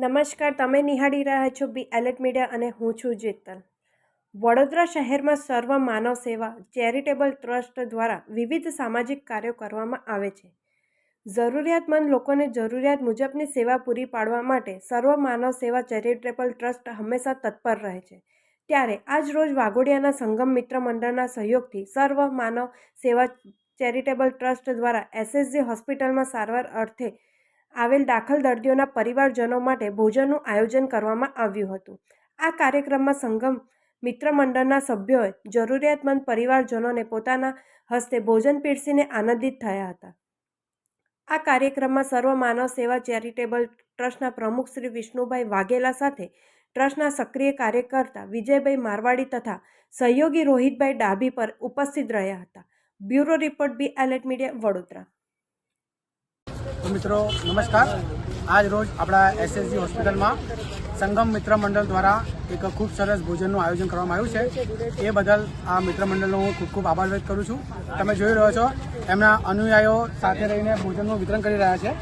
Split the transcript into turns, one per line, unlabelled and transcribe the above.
નમસ્કાર, તમે નિહાળી રહ્યા છો બી એલર્ટ મીડિયા અને હું છું જેતલ. વડોદરા શહેરમાં સર્વ માનવ સેવા, ચેરિટેબલ ટ્રસ્ટ દ્વારા વિવિધ સામાજિક કાર્યો કરવામાં આવે છે. જરૂરિયાતમંદ લોકોને જરૂરિયાત મુજબની સેવા પૂરી પાડવા માટે સર્વ માનવ સેવા ચેરિટેબલ ટ્રસ્ટ હંમેશા તત્પર રહે છે. ત્યારે આજ રોજ વાઘોડિયાના સંગમ મિત્ર મંડળના સહયોગથી સર્વ માનવ સેવા ચેરિટેબલ ટ્રસ્ટ દ્વારા એસએસજી હોસ્પિટલમાં સારવાર અર્થે આવેલ દાખલ દર્દીઓના પરિવારજનો માટે ભોજનનું આયોજન કરવામાં આવ્યું હતું. આ કાર્યક્રમમાં સંગમ મિત્ર મંડળના સભ્યોએ જરૂરિયાતમંદ પરિવારજનોને પોતાના હસ્તે ભોજન પીરસીને આનંદિત થયા હતા. આ કાર્યક્રમમાં સર્વ માનવ સેવા ચેરિટેબલ ટ્રસ્ટના પ્રમુખ શ્રી વિષ્ણુભાઈ વાઘેલા સાથે ટ્રસ્ટના સક્રિય કાર્યકર્તા વિજયભાઈ મારવાડી તથા સહયોગી રોહિતભાઈ ડાભી પર ઉપસ્થિત રહ્યા હતા. Bureau report be alert media Vadodara.
મિત્રો, નમસ્કાર. આજ રોજ આપણા એસએસજી હોસ્પિટલમાં સંગમ મિત્ર મંડળ દ્વારા એક ખૂબ સરસ ભોજનનું આયોજન કરવામાં આવ્યું છે. એ બદલ આ મિત્ર મંડળનો હું ખૂબ ખૂબ આભાર વ્યક્ત કરું છું. તમે જોઈ રહ્યો છો, એમના અનુયાયીઓ સાથે રહીને ભોજનનું વિતરણ કરી રહ્યા છે.